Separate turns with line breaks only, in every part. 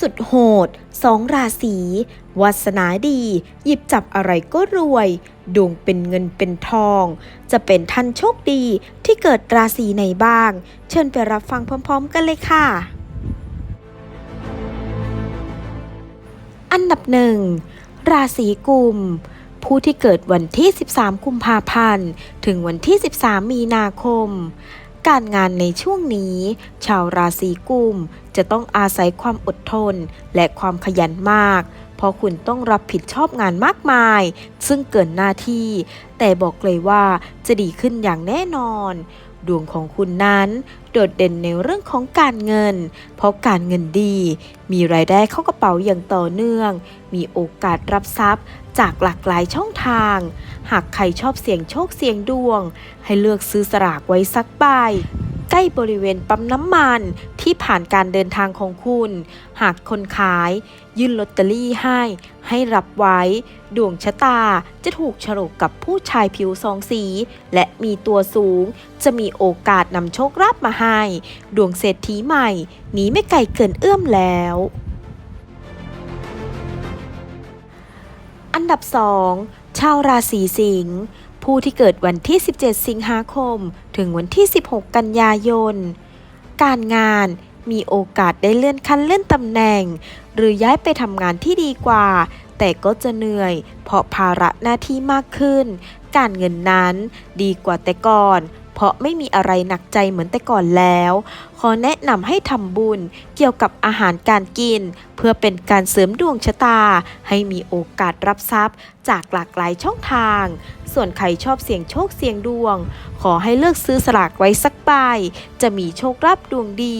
สุดโหดสองราศีวาสนาดี หยิบจับอะไรก็รวย ดวงเป็นเงินเป็นทอง จะเป็นท่านโชคดีที่เกิดราศีไหนบ้าง เชิญไปรับฟังพร้อม ๆ กันเลยค่ะ อันดับหนึ่งราศีกุมผู้ที่เกิดวันที่ 13 กุมภาพันธ์ ถึงวันที่ 13 มีนาคม การงานในช่วงนี้ ชาวราศีกุมจะต้องอาศัยความอดทนและความขยันมาก เพราะคุณต้องรับผิดชอบงานมากมาย ซึ่งเกินหน้าที่ แต่บอกเลยว่าจะดีขึ้นอย่างแน่นอน ดวงของคุณนั้น โดดเด่นในเรื่องของการเงิน เพราะการเงินดี มีรายได้เข้ากระเป๋าอย่างต่อเนื่อง มีโอกาสรับทรัพย์จากหลากหลายช่องทาง หากใครชอบเสี่ยงโชคเสี่ยงดวง ให้เลือกซื้อสลากไว้สักใบ ใกล้บริเวณปั๊มน้ำมันที่ผ่านการเดินทางของคุณ หากคนขายยื่นลอตเตอรี่ให้ ให้รับไว้ ดวงชะตาจะถูกฉลกกับผู้ชายผิวสองสี และมีตัวสูง จะมีโอกาสนำโชคลาภมาให้ ดวงเศรษฐีใหม่หนีไม่ไกลเกินเอื้อมแล้วอันดับ 2 ชาวราศีสิงห์ ผู้ที่เกิดวันที่ 17 สิงหาคม ถึงวันที่ 16 กันยายน การงานมีโอกาสได้เลื่อนขั้นเลื่อนตำแหน่ง หรือย้ายไปทำงานที่ดีกว่า แต่ก็จะเหนื่อย เพราะภาระหน้าที่มากขึ้น การเงินนั้นดีกว่าแต่ก่อน เพราะไม่มีอะไรหนักใจเหมือนแต่ก่อนแล้ว ขอแนะนำให้ทำบุญเกี่ยวกับอาหารการกิน เพื่อเป็นการเสริมดวงชะตา ให้มีโอกาสรับทรัพย์ จากหลากหลายช่องทาง ส่วนใครชอบเสี่ยงโชคเสี่ยงดวง ขอให้เลือกซื้อสลากไว้สักใบจะมีโชคลาภดวงดี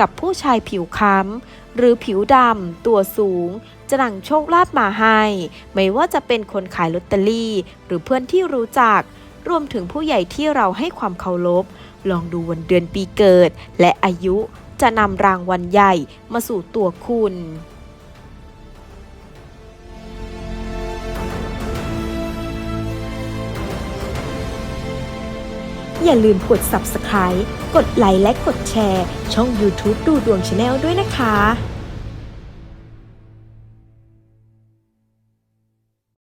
กับผู้ชายผิวค้ำหรือผิวดำตัวสูงจะหลั่งโชคลาภมาให้ ไม่ว่าจะเป็นคนขายลอตเตอรี่ หรือเพื่อนที่รู้จัก รวมถึงผู้ใหญ่ที่เราให้ความเคารพ ลองดูวันเดือนปีเกิด และอายุจะนำรางวัลใหญ่มาสู่ตัวคุณอย่าลืมกด subscribe กดไลค์และกดแชร์ ช่อง YouTube ดูดวงชาแนลด้วยนะคะ